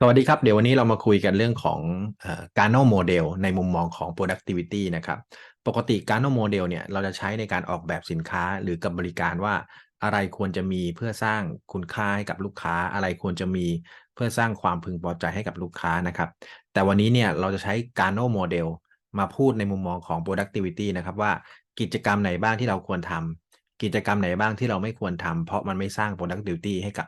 สวัสดีครับ เดี๋ยววันนี้เรามาคุยกันเรื่องของการโนโมเดลในมุมมองของ productivity นะครับ ปกติการโนโมเดลเนี่ยเราจะใช้ในการออกแบบสินค้าหรือกับบริการว่าอะไรควรจะมีเพื่อสร้างคุณค่าให้กับลูกค้า อะไรควรจะมีเพื่อสร้างความพึงพอใจให้กับลูกค้านะครับ แต่วันนี้เนี่ยเราจะใช้การโนโมเดลมาพูดในมุมมองของ productivity นะครับว่ากิจกรรมไหนบ้างที่เราควรทำกิจกรรมไหนบ้างที่เราไม่ควรทำเพราะมันไม่สร้าง productivity ให้กับ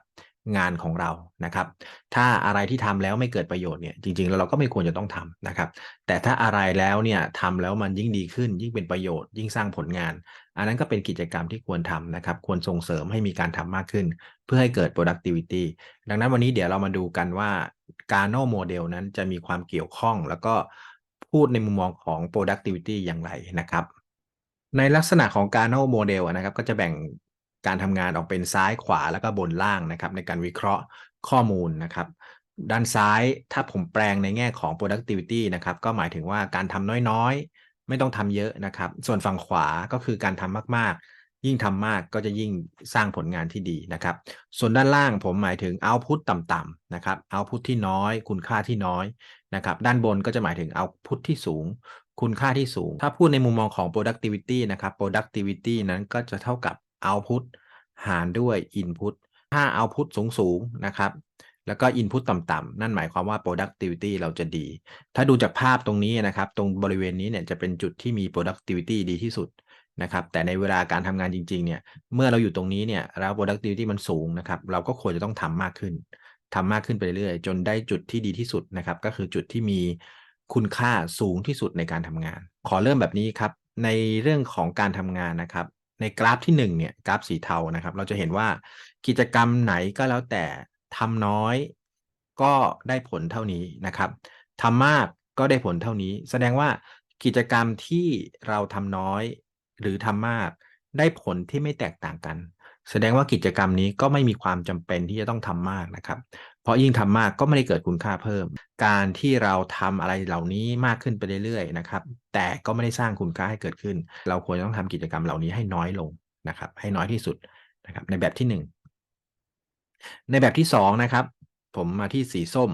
งานของเรานะครับ ถ้าอะไรที่ทำแล้วไม่เกิดประโยชน์เนี่ยจริงๆแล้วเราก็ไม่ควรจะต้องทำนะครับ แต่ถ้าอะไรแล้วเนี่ยทำแล้วมันยิ่งดีขึ้น ยิ่งเป็นประโยชน์ยิ่งสร้างผลงาน อันนั้นก็เป็นกิจกรรมที่ควรทำนะครับ ควรส่งเสริมให้มีการทำมากขึ้น เพื่อให้เกิด productivity ดังนั้นวันนี้เดี๋ยวเรามาดูกันว่าการโนโมเดลนั้นจะมีความเกี่ยวข้อง แล้วก็พูดในมุมมองของ productivity อย่างไรนะครับในลักษณะของการโนโมเดลนะครับก็จะแบ่ง การทำงานออกเป็นซ้ายขวาแล้วก็บนล่างนะครับ ในการวิเคราะห์ข้อมูลนะครับ ด้านซ้ายถ้าผมแปลงในแง่ของ productivity นะครับ ก็หมายถึงว่าการทำน้อยๆ ไม่ต้องทำเยอะนะครับ ส่วนฝั่งขวาก็คือการทำมากๆยิ่งทำมากก็จะยิ่งสร้างผลงานที่ดีนะครับ ส่วนด้านล่างผมหมายถึง output ต่ำๆนะครับ output ที่น้อย คุณค่าที่น้อยนะครับ ด้านบนก็จะหมายถึง output ที่สูง คุณค่าที่สูง ถ้าพูดในมุมมองของ productivity นะครับ productivity นั้นก็จะเท่ากับ output หารด้วย input ถ้า output สูงสูงนะครับ แล้วก็ input ต่ำๆนั่นหมายความว่า productivity เราจะดี ถ้าดูจากภาพตรงนี้นะครับ ตรงบริเวณนี้เนี่ยจะเป็นจุดที่มี productivity ดีที่สุดนะครับ แต่ในเวลาการทำงานจริง ๆ เนี่ย เมื่อเราอยู่ตรงนี้เนี่ยแล้ว productivity มันสูงนะครับ เราก็ควรจะต้องทำมากขึ้นทำมากขึ้นไปเรื่อยๆ จนได้จุดที่ดีที่สุดนะครับ ก็คือจุดที่มีคุณค่าสูงที่สุดในการทำงาน ขอเริ่มแบบนี้ครับ ในเรื่องของการทำงานนะครับ ในกราฟที่ 1 เนี่ยกราฟสีเทานะครับ เราจะเห็นว่ากิจกรรมไหนก็แล้วแต่ทำน้อยก็ได้ผลเท่านี้นะครับทำมากก็ได้ผลเท่านี้ แสดงว่ากิจกรรมที่เราทำน้อยหรือทำมากได้ผลที่ไม่แตกต่างกัน แสดงว่ากิจกรรมนี้ก็ไม่มีความจำเป็นที่จะต้องทำมากนะครับ เพราะยิ่งทำมากก็ไม่ได้เกิดคุณค่าเพิ่ม การที่เราทำอะไรเหล่านี้มากขึ้นไปเรื่อยๆนะครับ แต่ก็ไม่ได้สร้างคุณค่าให้เกิดขึ้น เราควรต้องทำกิจกรรมเหล่านี้ให้น้อยลงนะครับ ให้น้อยที่สุดนะครับ ในแบบที่ 1 ในแบบที่2นะครับ ผมมาที่สีส้ม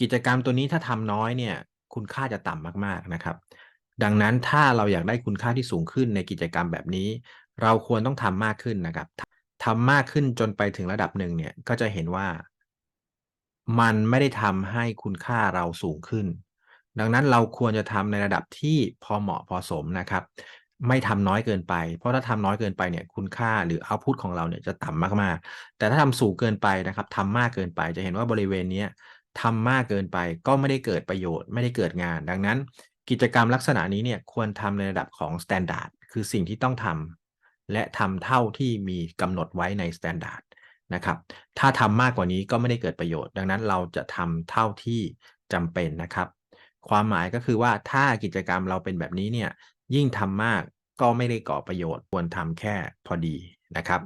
กิจกรรมตัวนี้ถ้าทำน้อยเนี่ย คุณค่าจะต่ำมากๆนะครับ ดังนั้นถ้าเราอยากได้คุณค่าที่สูงขึ้นในกิจกรรมแบบนี้ เราควรต้องทำมากขึ้นนะครับทำมากขึ้นจนไปถึงระดับหนึ่งเนี่ยก็จะเห็นว่า มันไม่ได้ทำให้คุณค่าเราสูงขึ้น ดังนั้นเราควรจะทำในระดับที่พอเหมาะพอสมนะครับ ไม่ทำน้อยเกินไป เพราะถ้าทำน้อยเกินไปเนี่ยคุณค่าหรือเอาพุตของเราเนี่ยจะต่ำมากๆ แต่ถ้าทำสูงเกินไปนะครับทำมากเกินไปจะเห็นว่าบริเวณนี้ทำมากเกินไปก็ไม่ได้เกิดประโยชน์ไม่ได้เกิดงาน ดังนั้นกิจกรรมลักษณะนี้เนี่ยควรทำในระดับของสแตนดาร์ดคือสิ่งที่ต้องทำและทำเท่าที่มีกำหนดไว้ในสแตนดาร์ด นะครับ ถ้าทำมากกว่านี้ก็ไม่ได้เกิดประโยชน์ ดังนั้นเราจะทำเท่าที่จำเป็นนะครับ ความหมายก็คือว่าถ้ากิจกรรมเราเป็นแบบนี้เนี่ยยิ่งทำมากก็ไม่ได้ก่อประโยชน์ ควรทำแค่พอดีนะครับ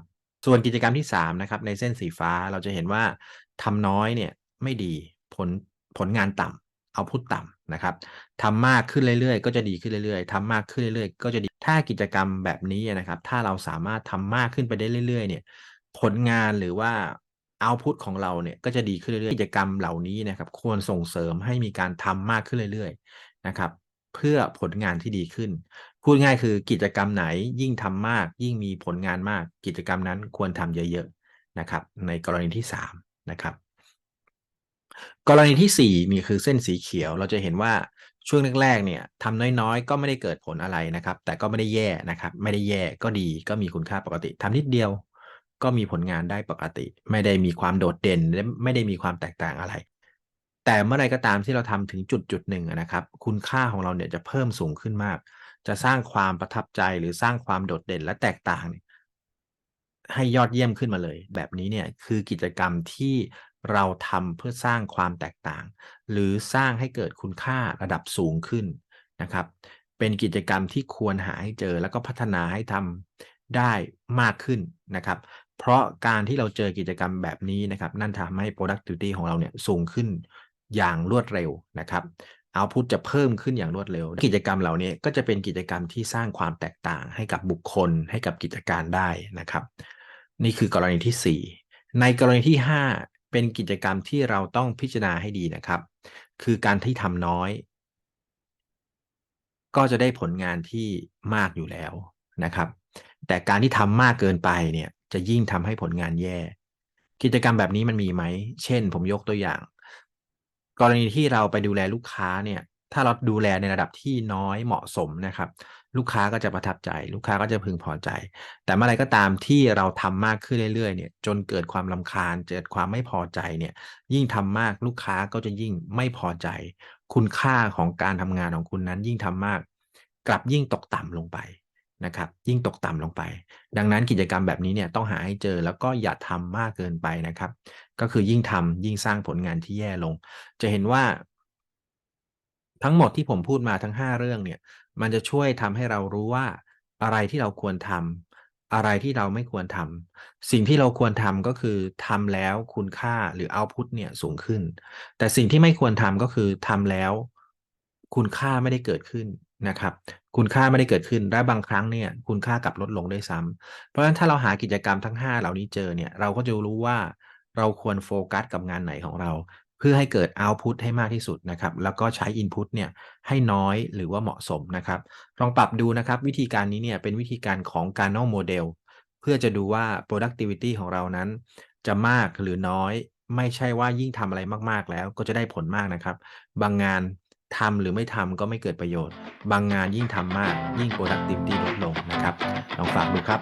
ส่วนกิจกรรมที่3นะครับในเส้นสีฟ้าเราจะเห็นว่าทำน้อยเนี่ยไม่ดีผลผลงานต่ำเอาพุตต่ำนะครับทำมากขึ้นเรื่อยๆ ก็จะดีขึ้นเรื่อยๆทำมากขึ้นเรื่อยๆ ก็จะดีถ้ากิจกรรมแบบนี้นะครับ ถ้าเราสามารถทำมากขึ้นไปได้เรื่อยๆเนี่ย ผลงานหรือว่าเอาพุตของเราเนี่ยก็จะดีขึ้นเรื่อยๆ กิจกรรมเหล่านี้นะครับ ควรส่งเสริมให้มีการทำมากขึ้นเรื่อยๆนะครับ เพื่อผลงานที่ดีขึ้น พูดง่ายคือกิจกรรมไหนยิ่งทำมาก ยิ่งมีผลงานมาก กิจกรรมนั้นควรทำเยอะๆนะครับ ในกรณีที่3นะครับกรณีที่4นี่คือเส้นสีเขียวเราจะเห็นว่าช่วงแรกๆเนี่ยทำน้อยๆ ก็ไม่ได้เกิดผลอะไรนะครับ แต่ก็ไม่ได้แย่นะครับ ไม่ได้แย่ก็ดีก็มีคุณค่าปกติทำนิดเดียว ก็มีผลงานได้ปกติ ไม่ได้มีความโดดเด่นและไม่ได้มีความแตกต่างอะไร แต่เมื่อไรก็ตามที่เราทำถึงจุดจุดหนึ่งนะครับ คุณค่าของเราเนี่ยจะเพิ่มสูงขึ้นมาก จะสร้างความประทับใจหรือสร้างความโดดเด่นและแตกต่างให้ยอดเยี่ยมขึ้นมาเลย แบบนี้เนี่ยคือกิจกรรมที่เราทำเพื่อสร้างความแตกต่าง หรือสร้างให้เกิดคุณค่าระดับสูงขึ้นนะครับ เป็นกิจกรรมที่ควรหาให้เจอแล้วก็พัฒนาให้ทำได้มากขึ้นนะครับ เพราะการที่เราเจอกิจกรรมแบบนี้นะครับ นั่นทำให้ productivity ของเราเนี่ยสูงขึ้นอย่างรวดเร็วนะครับเอาพุทจะเพิ่มขึ้นอย่างรวดเร็ว กิจกรรมเหล่านี้ก็จะเป็นกิจกรรมที่สร้างความแตกต่างให้กับบุคคลให้กับกิจการได้นะครับ นี่คือกรณีที่ 4 ในกรณีที่เป็นกิจกรรมที่เราต้องพิจารณาให้ดีนะครับ คือการที่ทำน้อย ก็จะได้ผลงานที่มากอยู่แล้วนะครับ แต่การที่ทำมากเกินไปเนี่ย จะยิ่งทำให้ผลงานแย่ กิจกรรมแบบนี้มันมีไหม เช่น ผมยกตัวอย่าง กรณีที่เราไปดูแลลูกค้าเนี่ย ถ้าเราดูแลในระดับที่น้อยเหมาะสมนะครับ ลูกค้าก็จะประทับใจ ลูกค้าก็จะพึงพอใจ แต่เมื่อไรก็ตามที่เราทำมากขึ้นเรื่อยๆเนี่ย จนเกิดความรำคาญเกิดความไม่พอใจเนี่ย ยิ่งทำมากลูกค้าก็จะยิ่งไม่พอใจ คุณค่าของการทำงานของคุณนั้นยิ่งทำมาก กลับยิ่งตกต่ำลงไป นะครับยิ่งตกต่ำลงไป ดังนั้นกิจกรรมแบบนี้เนี่ยต้องหาให้เจอแล้วก็อย่าทำมากเกินไปนะครับ ก็คือยิ่งทำยิ่งสร้างผลงานที่แย่ลง จะเห็นว่า ทั้งหมดที่ผมพูดมาทั้ง 5 เรื่องเนี่ย มันจะช่วยทำให้เรารู้ว่าอะไรที่เราควรทำอะไรที่เราไม่ควรทำสิ่งที่เราควรทำก็คือทำแล้วคุณค่าหรือเอาพุตเนี่ยสูงขึ้น แต่สิ่งที่ไม่ควรทำก็คือทำแล้วคุณค่าไม่ได้เกิดขึ้น นะครับ คุณค่าไม่ได้เกิดขึ้นและบางครั้งเนี่ย คุณค่ากลับลดลงด้วยซ้ำเพราะฉะนั้นถ้าเราหากิจกรรมทั้ง 5 เหล่านี้เจอเนี่ย เราก็จะรู้ว่าเราควรโฟกัสกับงานไหนของเรา เพื่อให้เกิดเอาต์พุตให้มากที่สุดนะครับ แล้วก็ใช้อินพุตเนี่ยให้น้อยหรือว่าเหมาะสมนะครับ ลองปรับดูนะครับ วิธีการนี้เนี่ยเป็นวิธีการของ Kano Model เพื่อจะดูว่า productivity ของเรานั้น จะมากหรือน้อยไม่ใช่ว่ายิ่งทำอะไรมาก ๆ แล้วก็จะได้ผลมากนะครับ บางงาน ทำหรือไม่ทำก็ไม่เกิดประโยชน์ บางงานยิ่งทำมากยิ่ง productivity ลดลงนะครับ ลองฝากดูครับ